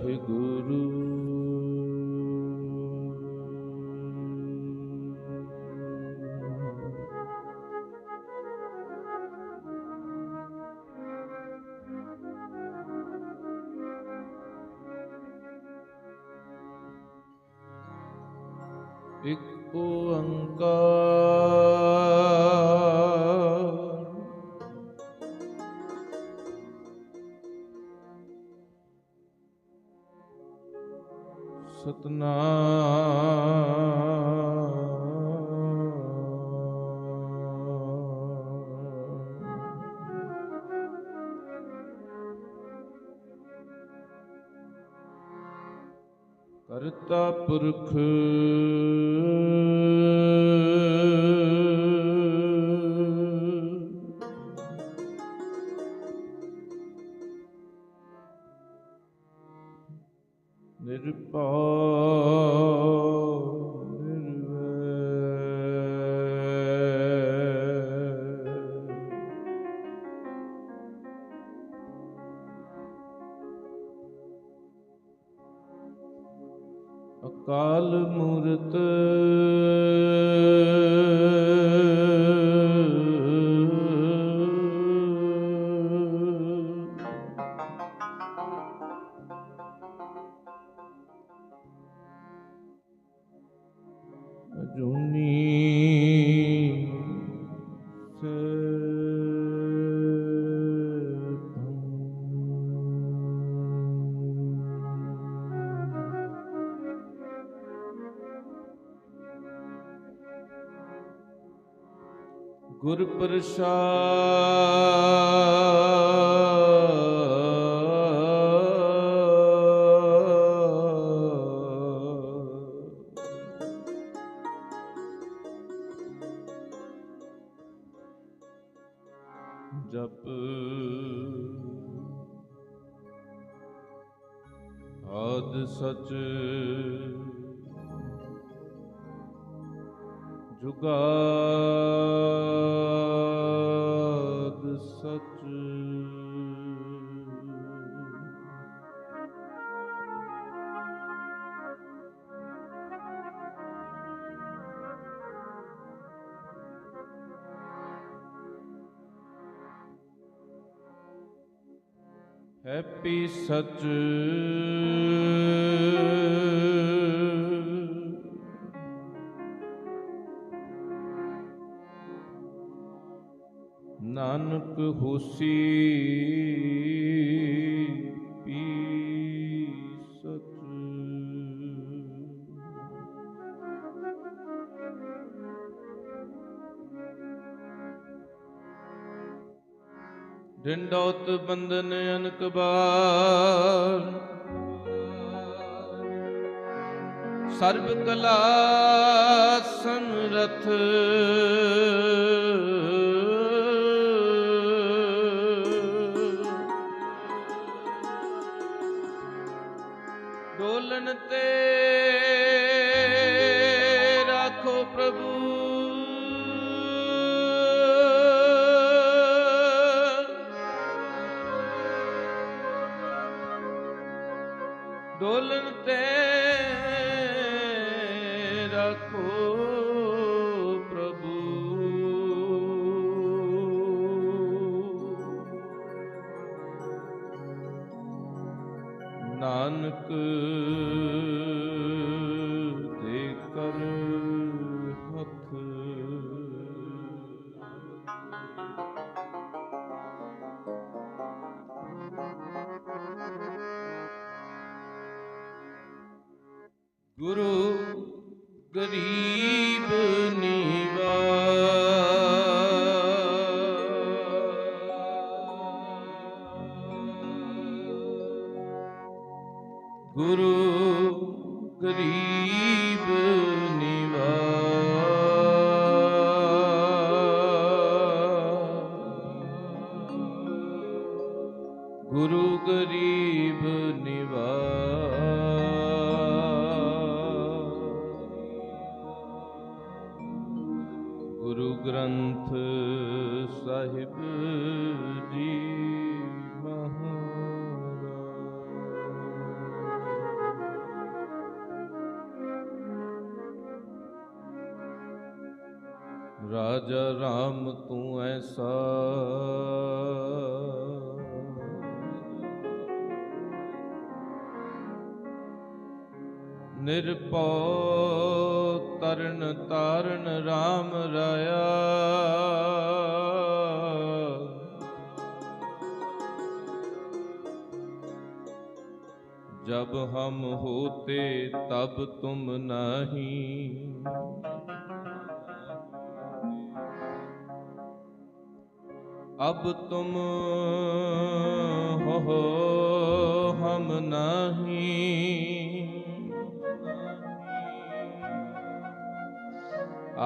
ਵਾਹਿਗੁਰੂ ਕਰਤਾ ਪੁਰਖ। ਅਜੂਨੀ ਗੁਰ ਪ੍ਰਸਾਦ ਹੈਪੀ ਸੱਚ। ਨਾਨਕ ਹੋਸੀ। ਡੰਡੌਤ ਬੰਦਨ ਅਨਕ ਬਾਰ। ਸਰਬ ਕਲਾ ਸਮਰਥ ਡੋਲਨ ਤੇ mm ਨਿਰਭਉ ਤਰਨ ਤਾਰਨ RAM ਰਾਇਆ जब हम होते तब तुम नहीं अब तुम हो हम नहीं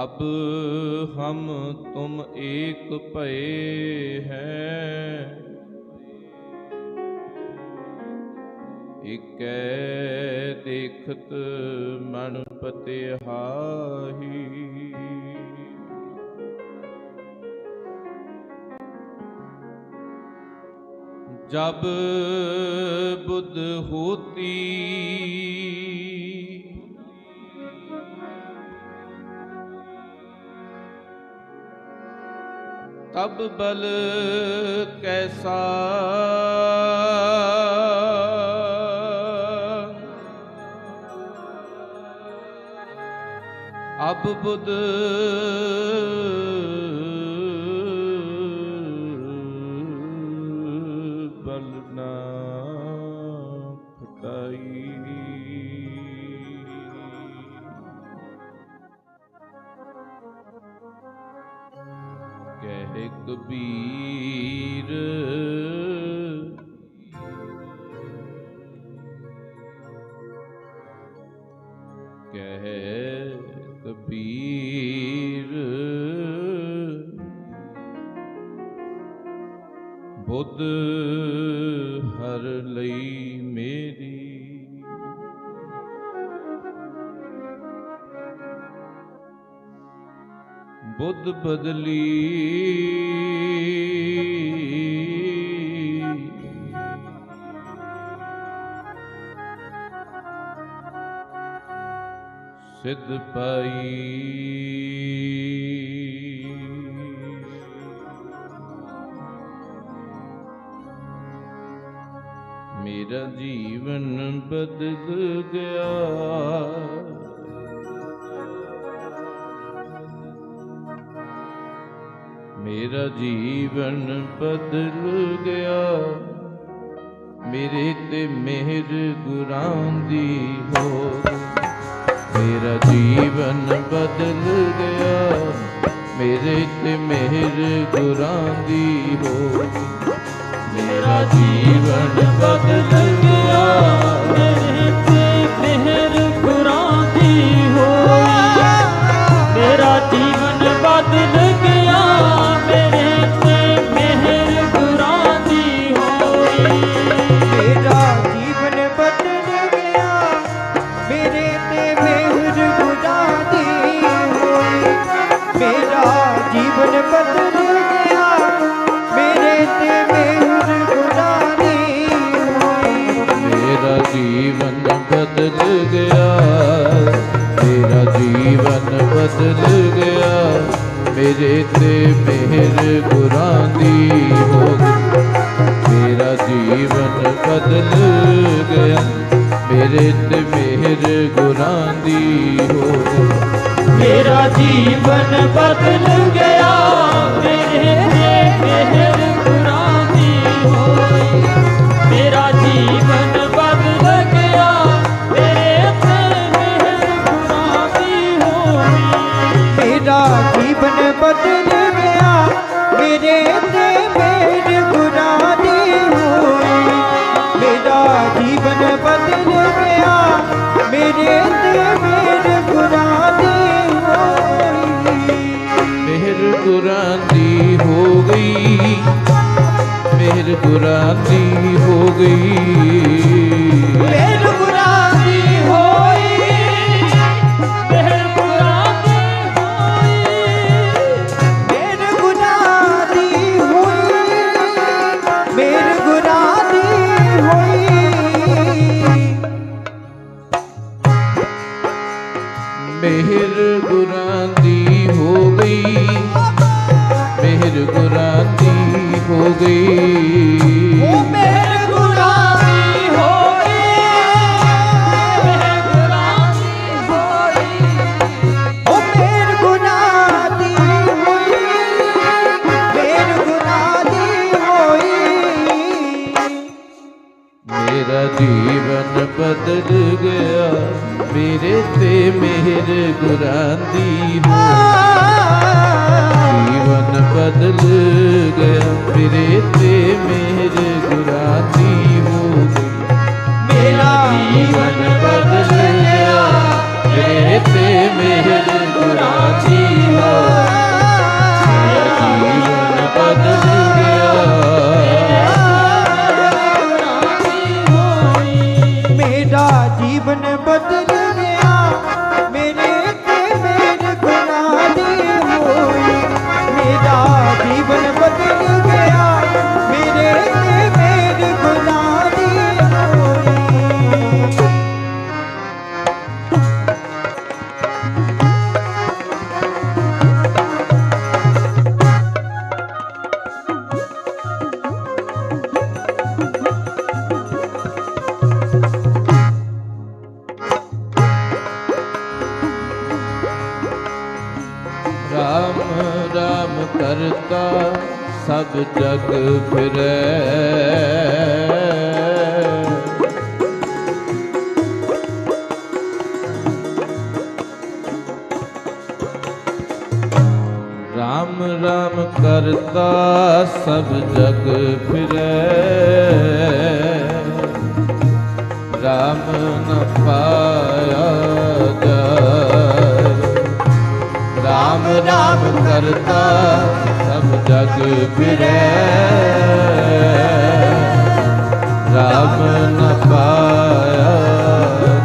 ਅਬ ਹਮ ਤੁਮ ਏਕ ਭਏ ਹੈ। ਇਕੈ ਦੇਖਤ ਮਨ ਪਤਿਹਾਹੀ ਜਬ ਬੁੱਧ ਹੋਤੀ ਤਬ ਬਲ ਕੈਸਾ? ਅਬ ਬੁੱਧ ਕਬੀਰ। ਕਹਿ ਕਬੀਰ ਬੁੱਧ ਹਰ ਲਈ ਮੇਰੀ। ਬੁੱਧ ਬਦਲੀ ਸਿੱਧ ਪਾਈ ਮੇਰਾ ਜੀਵਨ ਬਦਲ ਗਿਆ ਮੇਰਾ ਜੀਵਨ ਬਦਲ ਗਿਆ ਮੇਰੇ ਤੇ ਮਿਹਰ ਗੁਰਾਂ ਦੀ ਹੋ ਮੇਰਾ ਜੀਵਨ ਬਦਲ ਗਿਆ। ਮੇਰੇ ਤੇ ਮਿਹਰ ਗੁਰਾਂ ਦੀ ਹੋ। ਮੇਰਾ ਜੀਵਨ ਬਦਲ ਗਿਆ। ਮੇਰੇ ਤੇ ਮਿਹਰ ਗੁਰਾਂ ਦੀ ਹੋਈ ਮੇਰਾ ਜੀਵਨ ਬਦਲ ਗਿਆ। ਗਿਆ, ਤੇਰਾ ਜੀਵਨ ਬਦਲ ਗਿਆ। ਮੇਰੇ ਤੇ ਮਿਹਰ ਗੁਰਾਂ ਦੀ ਹੋ ਗਈ। ਮੇਰਾ ਜੀਵਨ ਬਦਲ ਗਿਆ, ਮੇਰੇ ਤੇ ਮਿਹਰ ਗੁਰਾਂ ਦੀ ਹੋ ਗਈ। ਮੇਰਾ ਜੀਵਨ ਬਦਲ ਗਿਆ, ਮੇਰੇ ਤੇ ਮਿਹਰ ਮੇਰੇ ਤੇ ਮਿਹਰ ਗੁਰਾਂ ਦੀ ਹੋਈ ਮੇਰਾ ਜੀਵਨ ਬਦਲ ਗਿਆ। ਮੇਰੇ ਤੇ ਮਿਹਰ ਗੁਰਾਂ ਦੀ ਹੋਈ ਮਿਹਰ ਗੁਰਾਂ ਦੀ ਹੋ ਗਈ। ਮਿਹਰ ਗੁਰਾਂ ਦੀ ਹੋ ਗਈ। ਕਾ ਸਭ ਜਗ ਫਿਰੈ। ਰਾਮ ਰਾਮ ਕਰਤਾ ਸਭ ਜਗ ਫਿਰੈ। ਰਾਮ ਨ ਪਾਇਆ ਜਾਏ। ਰਾਮ ਰਾਮ ਕਰਤਾ ਜਗ ਫਿਰੈ। ਰਾਮ ਨ ਪਾਇਆ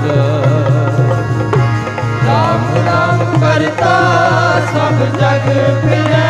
ਜਾ। ਰਾਮ ਰਾਮ ਕਰਤਾ ਸਭ ਜਗ ਫਿਰੈ।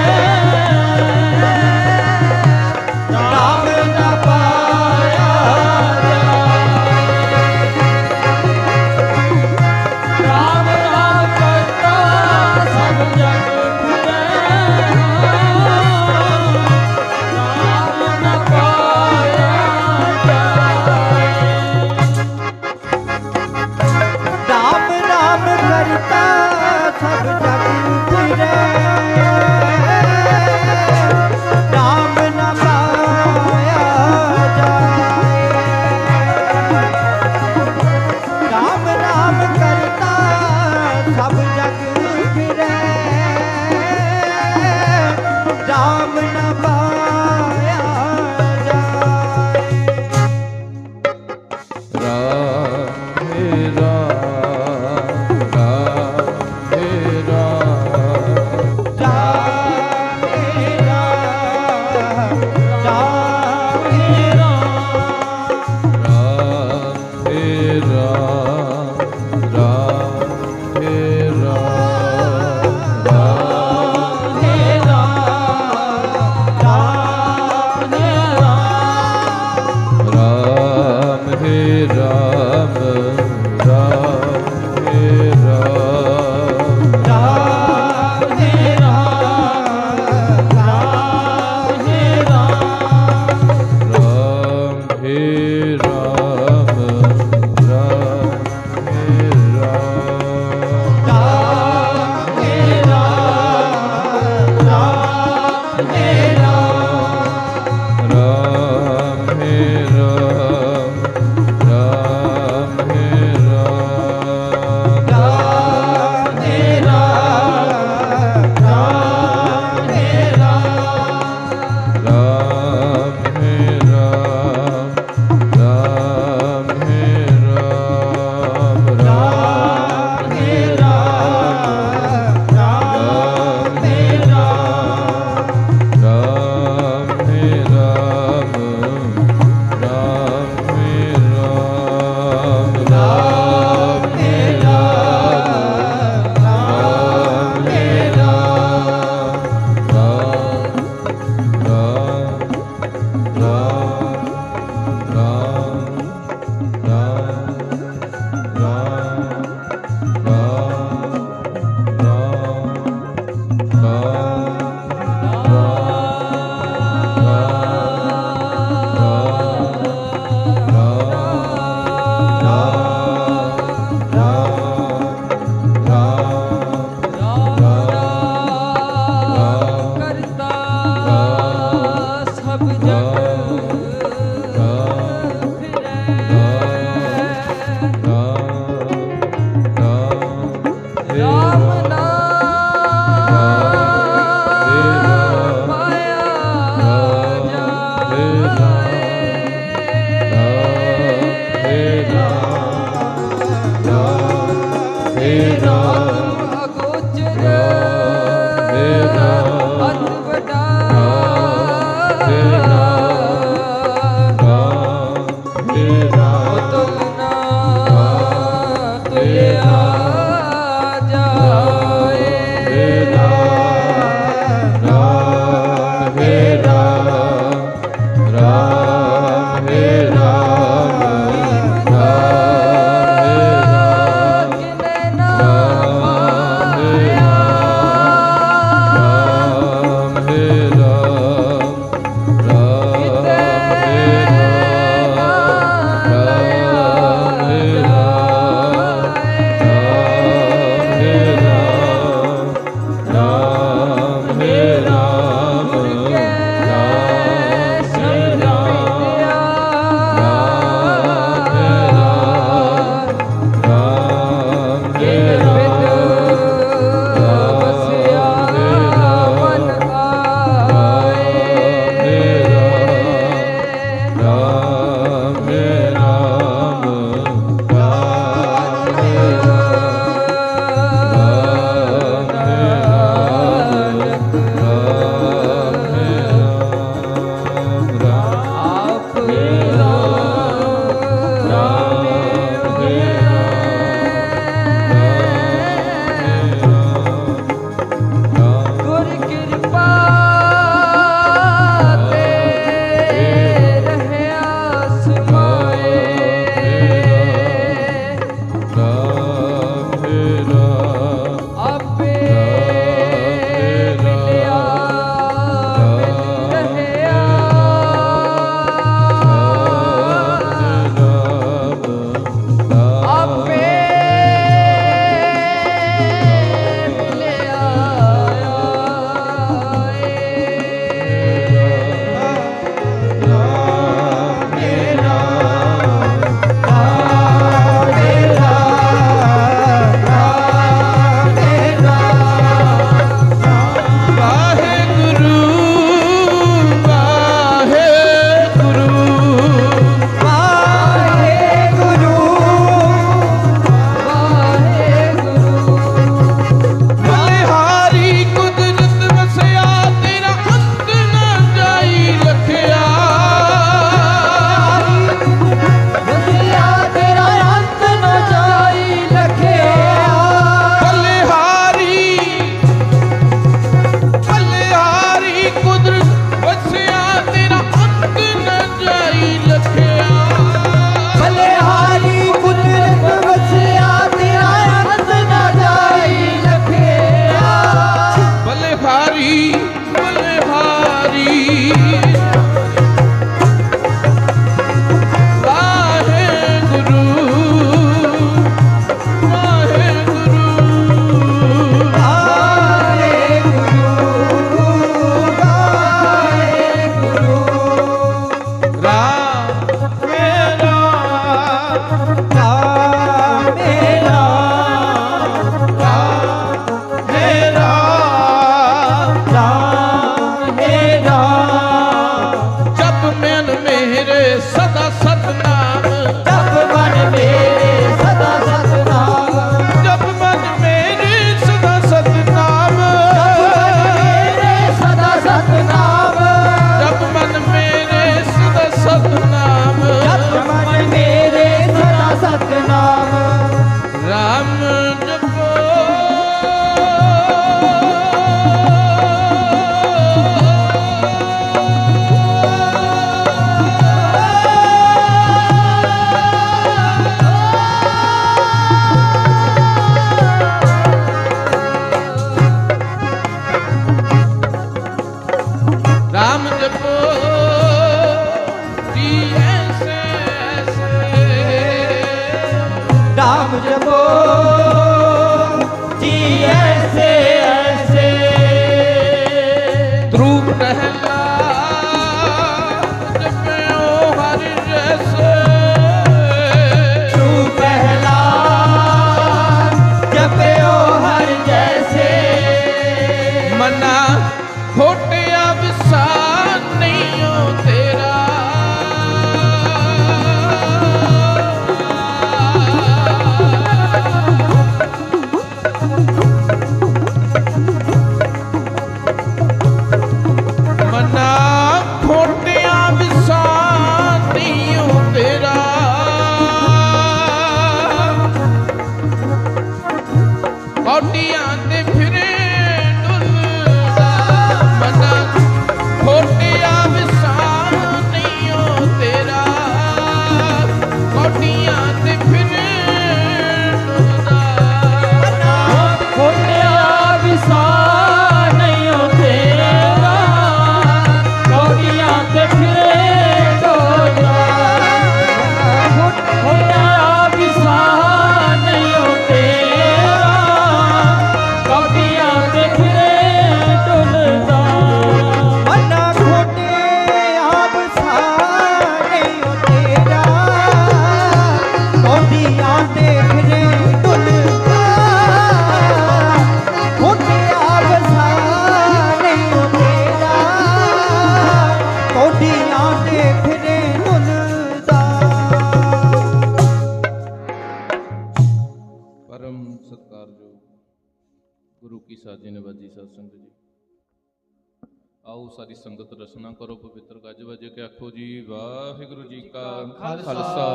ਸਾਰੀ ਸੰਗਤ ਰਸਨਾ ਕਰੋ ਪਵਿੱਤਰ ਗੱਜ ਵਜ ਕੇ ਆਖੋ ਜੀ ਵਾਹਿਗੁਰੂ ਜੀ ਕਾ ਖਾਲਸਾ।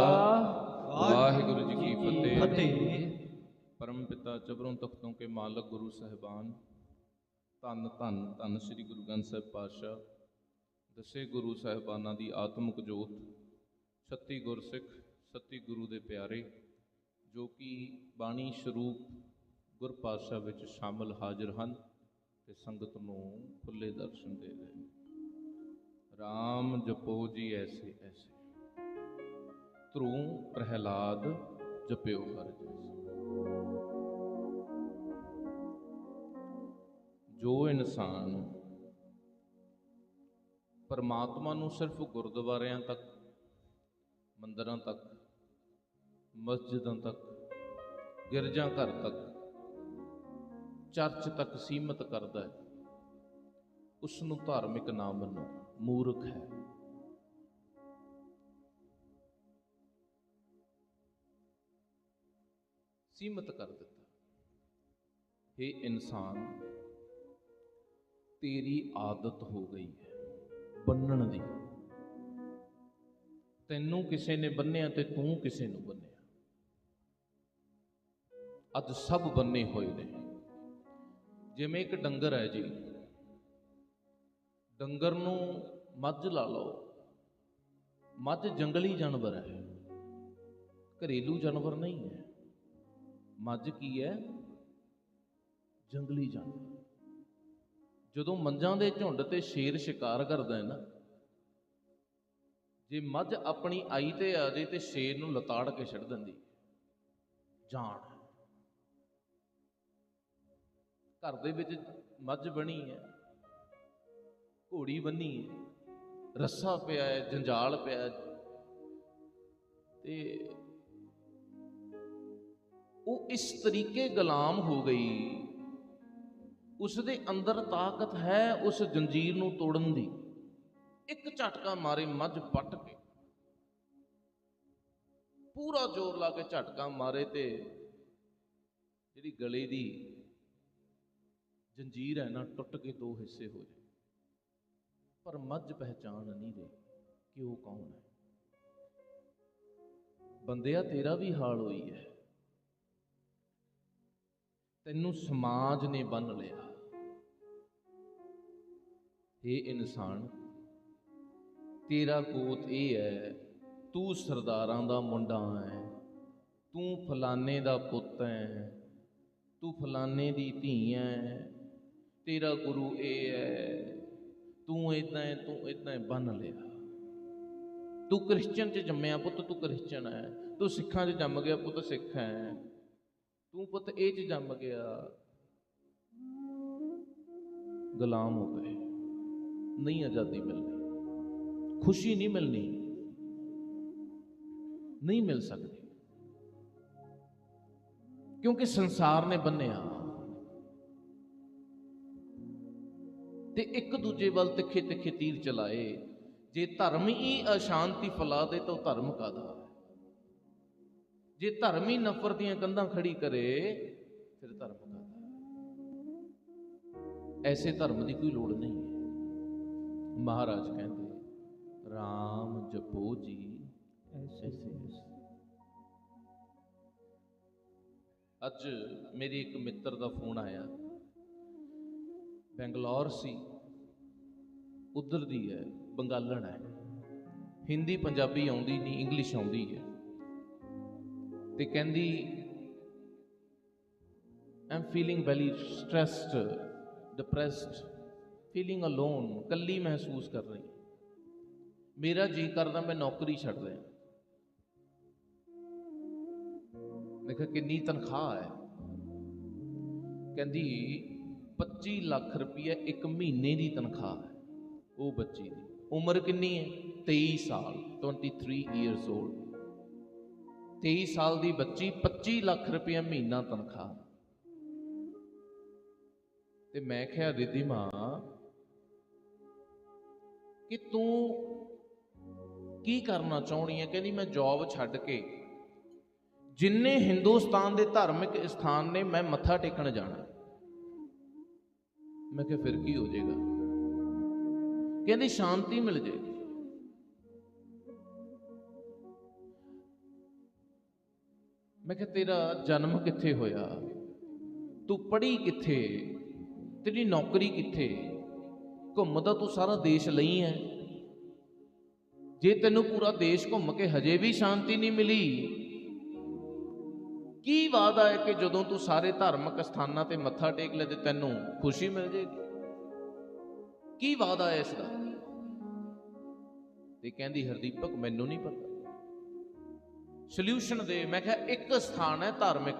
ਵਾਹਿਗੁਰੂ ਜੀ ਕੀ ਫਤਿਹ। ਪਰਮ ਪਿਤਾ ਚਬਰੋਂ ਤਖਤੋਂ ਕੇ ਮਾਲਕ ਗੁਰੂ ਸਾਹਿਬਾਨ। ਧੰਨ ਧੰਨ ਧੰਨ ਸ੍ਰੀ ਗੁਰੂ ਗ੍ਰੰਥ ਸਾਹਿਬ ਪਾਤਸ਼ਾਹ। ਦਸੇ ਗੁਰੂ ਸਾਹਿਬਾਨਾਂ ਦੀ ਆਤਮਿਕ ਜੋਤ। ਸੱਤੀ ਗੁਰਸਿੱਖ ਸੱਤੀ ਗੁਰੂ ਦੇ ਪਿਆਰੇ ਜੋ ਕਿ ਬਾਣੀ ਸਰੂਪ ਗੁਰ ਪਾਤਸ਼ਾਹ ਵਿੱਚ ਸ਼ਾਮਲ ਹਾਜ਼ਰ ਹਨ। ਤੇ ਸੰਗਤ ਨੂੰ ਖੁੱਲੇ ਦਰਸ਼ਨ ਦੇ ਰਹੇ ਨੇ। RAM ਜਪੋ ਜੀ ਐਸੇ ਐਸੇ। ਧਰੂ ਪ੍ਰਹਿਲਾਦ ਜਪਿਓ ਹਰ ਜੈਸੇ। ਜੋ ਇਨਸਾਨ ਪਰਮਾਤਮਾ ਨੂੰ ਸਿਰਫ ਗੁਰਦੁਆਰਿਆਂ ਤੱਕ, ਮੰਦਰਾਂ ਤੱਕ, ਮਸਜਿਦਾਂ ਤੱਕ ਗਿਰਜਾ ਘਰ ਤੱਕ ਚਰਚ ਤੱਕ ਸੀਮਤ ਕਰਦਾ ਹੈ। ਉਸ ਨੂੰ ਧਾਰਮਿਕ ਨਾ ਮੰਨੋ, ਮੂਰਖ ਹੈ। ਸੀਮਤ ਕਰ ਦਿੱਤਾ। हे ਇਨਸਾਨ, ਤੇਰੀ ਆਦਤ ਹੋ ਗਈ ਹੈ ਬੰਨਣ ਦੀ। ਤੈਨੂੰ ਕਿਸੇ ਨੇ ਬੰਨਿਆ ਤੇ ਤੂੰ ਕਿਸੇ ਨੂੰ ਬੰਨਿਆ। ਅੱਜ ਸਭ ਬੰਨੇ ਹੋਏ ਨੇ। ਜਿਵੇਂ ਇੱਕ ਡੰਗਰ ਹੈ ਜੀ, ਡੰਗਰ ਨੂੰ ਮੱਝ ਲਾ ਲਓ। ਮੱਝ ਜੰਗਲੀ ਜਾਨਵਰ ਹੈ। ਘਰੇਲੂ ਜਾਨਵਰ ਨਹੀਂ ਹੈ। ਮੱਝ ਕੀ ਹੈ? ਜੰਗਲੀ ਜਾਨਵਰ। ਜਦੋਂ ਮੰਜਾਂ ਦੇ ਝੁੰਡ ਤੇ ਸ਼ੇਰ ਸ਼ਿਕਾਰ ਕਰਦਾ ਹੈ ਨਾ, ਜੇ ਮੱਝ ਆਪਣੀ ਆਈ ਤੇ ਆ ਜੇ ਤੇ ਸ਼ੇਰ ਨੂੰ ਲਤਾੜ ਕੇ ਛੱਡ ਦਿੰਦੀ। ਹੈ। ਘਰ ਦੇ ਵਿੱਚ ਮੱਝ ਬਣੀ ਹੈ, ਘੋੜੀ ਬੰਨੀ ਹੈ, ਰੱਸਾ ਪਿਆ ਹੈ, ਜੰਜਾਲ ਪਿਆ ਹੈ ਤੇ ਉਹ ਇਸ ਤਰੀਕੇ ਗੁਲਾਮ ਹੋ ਗਈ। ਉਸ ਦੇ ਅੰਦਰ ਤਾਕਤ ਹੈ ਉਸ ਜੰਜੀਰ ਨੂੰ ਤੋੜਨ ਦੀ। ਇੱਕ ਝਟਕਾ ਮਾਰੇ ਮੱਝ ਪੱਟ ਕੇ। ਪੂਰਾ ਜ਼ੋਰ ਲਾ ਕੇ ਝਟਕਾ ਮਾਰੇ ਤੇ ਜਿਹੜੀ ਗਲੇ ਦੀ ਜੰਜੀਰ ਹੈ ਨਾ, ਟੁੱਟ ਕੇ ਦੋ ਹਿੱਸੇ ਹੋ ਜਾਏ ਪਰ ਮੱਝ ਪਹਿਚਾਨ ਨਹੀਂ ਰਹੀ ਕਿ ਉਹ ਕੌਣ ਹੈ। ਬੰਦਿਆ, ਤੇਰਾ ਵੀ ਹਾਲ ਹੋਈ ਹੈ। ਤੈਨੂੰ ਸਮਾਜ ਨੇ ਬੰਨ ਲਿਆ। ਇਹ ਇਨਸਾਨ, ਤੇਰਾ ਕੋਤ ਇਹ ਹੈ, ਤੂੰ ਸਰਦਾਰਾਂ ਦਾ ਮੁੰਡਾ ਹੈ, ਤੂੰ ਫਲਾਣੇ ਦਾ ਪੁੱਤ ਹੈ, ਤੂੰ ਫਲਾਣੇ ਦੀ ਧੀ ਹੈ ਤੇਰਾ ਗੁਰੂ ਇਹ ਹੈ। ਤੂੰ ਇਦਾਂ ਹੈ, ਤੂੰ ਇਦਾਂ ਹੈ, ਬੰਨ ਲਿਆ। ਤੂੰ ਕ੍ਰਿਸਚੀਅਨ ਚ ਜੰਮਿਆ ਪੁੱਤ, ਤੂੰ ਕ੍ਰਿਸਚੀਅਨ ਹੈ। ਤੂੰ ਸਿੱਖਾਂ ਚ ਜੰਮ ਗਿਆ ਪੁੱਤ, ਸਿੱਖ ਹੈ। ਤੂੰ ਪੁੱਤ ਇਹ ਚ ਜੰਮ ਗਿਆ। ਗੁਲਾਮ ਹੋ ਗਏ। ਨਹੀਂ ਆਜ਼ਾਦੀ ਮਿਲਣੀ। ਖੁਸ਼ੀ ਨਹੀਂ ਮਿਲਣੀ। ਨਹੀਂ ਮਿਲ ਸਕਦੀ। ਕਿਉਂਕਿ ਸੰਸਾਰ ਨੇ ਬੰਨਿਆ। ਤੇ ਇੱਕ ਦੂਜੇ ਵੱਲ ਤਿੱਖੇ ਤਿੱਖੇ ਤੀਰ ਚਲਾਏ। ਜੇ ਧਰਮ ਹੀ ਅਸ਼ਾਂਤੀ ਫੈਲਾ ਦੇ ਤਾਂ ਧਰਮ ਕਾਦਾ ਜੇ ਧਰਮ ਹੀ ਨਫ਼ਰਤ ਦੀਆਂ ਕੰਧਾਂ ਖੜੀ ਕਰੇ ਫਿਰ ਧਰਮ ਕਾਦਾ ਐਸੇ ਧਰਮ ਦੀ ਕੋਈ ਲੋੜ ਨਹੀਂ ਹੈ। ਮਹਾਰਾਜ ਕਹਿੰਦੇ RAM ਜਪੋ ਜੀ। ਐਸੇ ਐਸੇ। ਅੱਜ ਮੇਰੀ ਇੱਕ ਮਿੱਤਰ ਦਾ ਫੋਨ ਆਇਆ। ਬੈਂਗਲੌਰ ਸੀ, ਉਧਰ ਦੀ ਹੈ, ਬੰਗਾਲਣ ਹੈ। ਹਿੰਦੀ ਪੰਜਾਬੀ ਆਉਂਦੀ ਨਹੀਂ, ਇੰਗਲਿਸ਼ ਆਉਂਦੀ ਹੈ। ਤੇ ਕਹਿੰਦੀ I'm feeling very stressed depressed feeling alone ਕੱਲੀ ਮਹਿਸੂਸ ਕਰ ਰਹੀ ਮੇਰਾ ਜੀ ਕਰਦਾ ਮੈਂ ਨੌਕਰੀ ਛੱਡ ਦਿਆਂ ਮੈਂ ਕਿਹਾ, ਕਿੰਨੀ ਤਨਖਾਹ ਹੈ? ਕਹਿੰਦੀ 25 ਲੱਖ ਰੁਪਏ ਇੱਕ ਮਹੀਨੇ ਦੀ ਤਨਖਾਹ ਹੈ। ਉਹ ਬੱਚੀ ਦੀ ਉਮਰ ਕਿੰਨੀ ਹੈ? 23 ਸਾਲ 23 ਇਅਰਸ 올ਡ 23 ਸਾਲ ਦੀ ਬੱਚੀ 25 ਲੱਖ ਰੁਪਏ ਮਹੀਨਾ ਤਨਖਾਹ ਤੇ ਮੈਂ ਕਿਹਾ ਰਿੱਧੀ ਮਾਂ, ਕਿ ਤੂੰ ਕੀ ਕਰਨਾ ਚਾਹਣੀ ਹੈ? ਕਹਿੰਦੀ, ਮੈਂ ਜੌਬ ਛੱਡ ਕੇ ਜਿੰਨੇ ਹਿੰਦੁਸਤਾਨ ਦੇ ਧਾਰਮਿਕ ਸਥਾਨ ਨੇ, ਮੈਂ ਮੱਥਾ ਟੇਕਣ ਜਾਣਾ ਮੈਂ ਕਿਹਾ, ਫਿਰ ਕੀ ਹੋ ਜਾਏਗਾ? ਕਹਿੰਦੀ, ਸ਼ਾਂਤੀ ਮਿਲ ਜਾਏਗੀ। ਮੈਂ ਕਿਹਾ, ਤੇਰਾ ਜਨਮ ਕਿੱਥੇ ਹੋਇਆ? ਤੂੰ ਪੜ੍ਹੀ ਕਿੱਥੇ? ਤੇਰੀ ਨੌਕਰੀ ਕਿੱਥੇ? ਘੁੰਮਦਾ ਤੂੰ ਸਾਰਾ ਦੇਸ਼ ਲਈ ਹੈ। ਜੇ ਤੈਨੂੰ ਪੂਰਾ ਦੇਸ਼ ਘੁੰਮ ਕੇ ਹਜੇ ਵੀ ਸ਼ਾਂਤੀ ਨਹੀਂ ਮਿਲੀ ਕੀ ਵਾਅਦਾ ਹੈ ਕਿ ਜਦੋਂ ਤੂੰ ਸਾਰੇ ਧਾਰਮਿਕ ਸਥਾਨਾਂ ਤੇ ਮੱਥਾ ਟੇਕ ਲੈ ਤੇ ਤੈਨੂੰ ਖੁਸ਼ੀ ਮਿਲ ਜੇਗੀ ਕੀ ਵਾਅਦਾ ਹੈ ਇਸ ਦਾ ਤੇ ਕਹਿੰਦੀ, ਹਰਦੀਪਕ, ਮੈਨੂੰ ਨਹੀਂ ਪਤਾ। ਸੋਲੂਸ਼ਨ ਦੇ, ਮੈਂ ਕਿਹਾ, ਇੱਕ ਸਥਾਨ ਹੈ ਧਾਰਮਿਕ।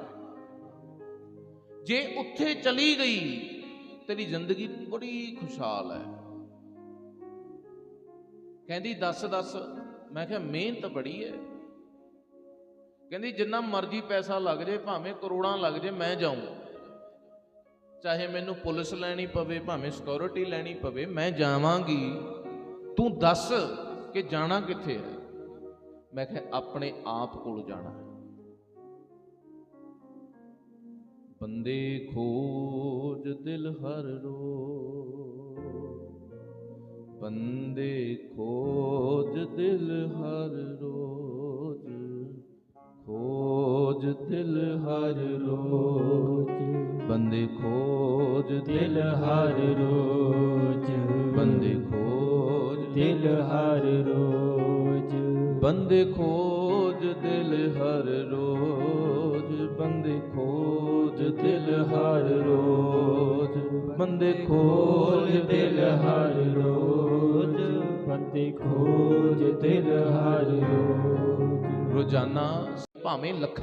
ਜੇ ਉੱਥੇ ਚਲੀ ਗਈ, ਤੇਰੀ ਜ਼ਿੰਦਗੀ ਬੜੀ ਖੁਸ਼ਹਾਲ ਹੈ। ਕਹਿੰਦੀ, ਦੱਸ ਦੱਸ। ਮੈਂ ਕਿਹਾ, ਮਿਹਨਤ ਬੜੀ ਹੈ। ਕਹਿੰਦੀ, ਜਿੰਨਾ ਮਰਜ਼ੀ ਪੈਸਾ ਲੱਗ ਜੇ, ਭਾਵੇਂ ਕਰੋੜਾਂ ਲੱਗ ਜੇ, ਮੈਂ ਜਾਊਂ ਚਾਹੇ ਮੈਨੂੰ ਪੁਲਿਸ ਲੈਣੀ ਪਵੇ, ਭਾਵੇਂ ਸਿਕਿਉਰਿਟੀ ਲੈਣੀ ਪਵੇ, ਮੈਂ ਜਾਵਾਂਗੀ। ਤੂੰ ਦੱਸ ਕਿ ਜਾਣਾ ਕਿੱਥੇ ਹੈ? ਮੈਂ ਕਿਹਾ, ਆਪਣੇ ਆਪ ਕੋਲ ਜਾਣਾ ਬੰਦੇ ਖੋਜ ਦਿਲ ਹਰ ਰੋ ਬੰਦੇ ਖੋਜ ਦਿਲ ਹਰ ਰੋ ਖੋਜ ਦਿਲ ਹਰ ਰੋਜ। ਬੰਦੇ ਖੋਜ ਦਿਲ ਹਰ ਰੋਜ। ਬੰਦੇ ਖੋਜ ਦਿਲ ਹਰ ਰੋਜ। ਬੰਦੇ ਖੋਜ ਦਿਲ ਹਰ ਰੋਜ। ਬੰਦੇ ਖੋਜ ਦਿਲ ਹਰ ਰੋਜ। ਬੰਦੇ ਖੋਜ ਦਿਲ ਹਰ ਰੋਜ। ਬੰਦੇ ਖੋਜ ਦਿਲ ਹਰ ਰੋਜ। ਰੋਜ਼ਾਨਾ ਭਾਵੇਂ ਲੱਖਾਂ